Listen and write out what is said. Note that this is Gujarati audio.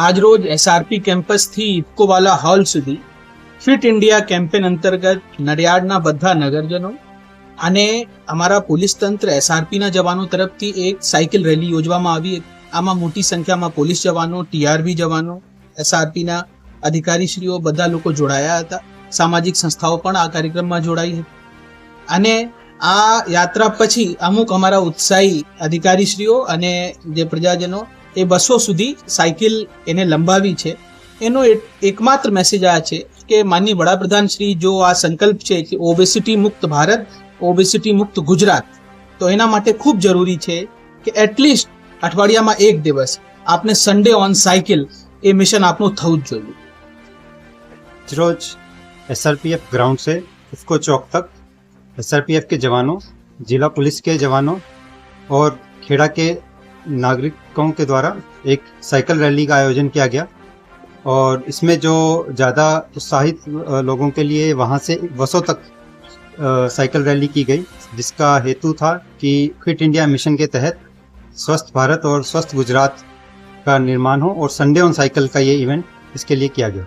આજરોજ એસઆરપી કેમ્પસથી ઇફકોવાલા હોલ સુધી ફિટ ઇન્ડિયા કેમ્પેન અંતર્ગત નડિયાડના બધા નગરજનો અને અમારા પોલીસ તંત્ર એસઆરપીના જવાનો તરફથી એક સાયકલ રેલી યોજવામાં આવી. આમાં મોટી સંખ્યામાં પોલીસ જવાનો ટીઆરબી જવાનો એસઆરપીના અધિકારીશ્રીઓ બધા લોકો જોડાયા હતા. સામાજિક સંસ્થાઓ પણ આ કાર્યક્રમમાં જોડાઈ હતી. અને આ યાત્રા પછી અમુક અમારા ઉત્સાહી અધિકારીશ્રીઓ અને જે પ્રજાજનો એ બસો સુધી સાયકલ એને લંબાવી છે એનો એક- એકમાત્ર મેસેજ આ છે કે માનની વડાપ્રધાન શ્રી જો આ સંકલ્પ છે કે ઓબેસિટી મુક્ત ભારત ઓબેસિટી મુક્ત ગુજરાત તો એના માટે ખૂબ જરૂરી છે કે એટલીસ્ટ અઠવાડિયામાં એક દિવસ આપને સન્ડે ઓન સાયકલ એ મિશન આપનું થવું જ જોઈએ रोज एसआरपीएफ ग्राउंड से इसको चौक तक एसआरपीएफ के जवानों जिला पुलिस के जवानों और खेड़ा के नागरिकों के द्वारा एक साइकिल रैली का आयोजन किया गया। और इसमें जो ज़्यादा उत्साहित लोगों के लिए वहाँ से बसों तक साइकिल रैली की गई, जिसका हेतु था कि फिट इंडिया मिशन के तहत स्वस्थ भारत और स्वस्थ गुजरात का निर्माण हो और संडे ऑन साइकिल का ये इवेंट इसके लिए किया गया।